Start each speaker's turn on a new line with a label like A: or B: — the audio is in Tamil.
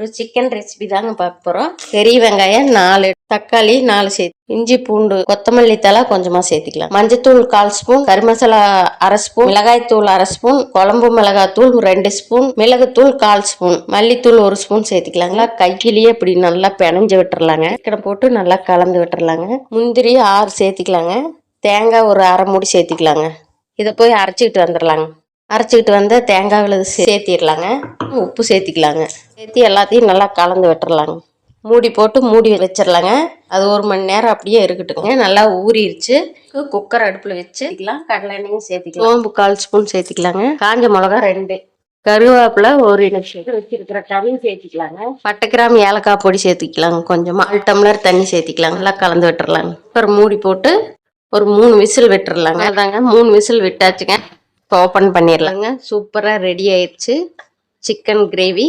A: ஒரு சிக்கன் ரெசிபி தாங்க பார்க்க போகிறோம் பெரிய வெங்காயம் நாலு தக்காளி நாலு சேர்த்து இஞ்சி பூண்டு கொத்தமல்லி தலை கொஞ்சமாக சேர்த்துக்கலாம். மஞ்சத்தூள் கால் ஸ்பூன் கறி மசாலா அரை ஸ்பூன் மிளகாய்த்தூள் அரை ஸ்பூன் குழம்பு மிளகாத்தூள் ரெண்டு ஸ்பூன் மிளகுத்தூள் கால் ஸ்பூன் மல்லித்தூள் ஒரு ஸ்பூன் சேர்த்துக்கலாங்களா? கையிலேயே இப்படி நல்லா பிணைஞ்சு விட்டுறலாங்க. இக்கடை போட்டு நல்லா கலந்து விட்டுறலாங்க. முந்திரி ஆறு சேர்த்துக்கலாங்க. தேங்காய் ஒரு அரை மூடி சேர்த்துக்கலாங்க. இதை போய் அரைச்சிக்கிட்டு வந்துடலாங்க. அரைச்சிக்கிட்டு வந்து தேங்காய் விழுது சேர்த்திடலாங்க. உப்பு சேர்த்திக்கலாங்க. சேர்த்தி எல்லாத்தையும் நல்லா கலந்து விட்டுறலாங்க. மூடி போட்டு மூடி வச்சிடலாங்க. அது ஒரு மணி நேரம் அப்படியே இருக்கட்டுங்க. நல்லா ஊறிடுச்சு. குக்கர் அடுப்பில் வச்சுக்கலாம் கடலை எண்ணெயும் சேர்த்துக்கலாம். சோம்பு கால் ஸ்பூன் சேர்த்துக்கலாங்க. காஞ்ச மிளகா ரெண்டு. கருவேப்பிலை ஒரு நிமிஷம் வச்சிருக்கிற டமையும் சேர்த்துக்கலாங்க. பட்டை கிராம் ஏலக்காய் பொடி சேர்த்துக்கலாங்க. கொஞ்சமாக அரை டம்ளர் தண்ணி சேர்த்துக்கலாங்க நல்லா கலந்து விட்டுறலாங்க. அப்புறம் மூடி போட்டு ஒரு மூணு விசில் விட்டுறலாங்க. அதாங்க மூணு விசில் விட்டாச்சுங்க. இப்போ ஓப்பன் பண்ணிடலாங்க. சூப்பராக ரெடி ஆயிடுச்சு. Chicken gravy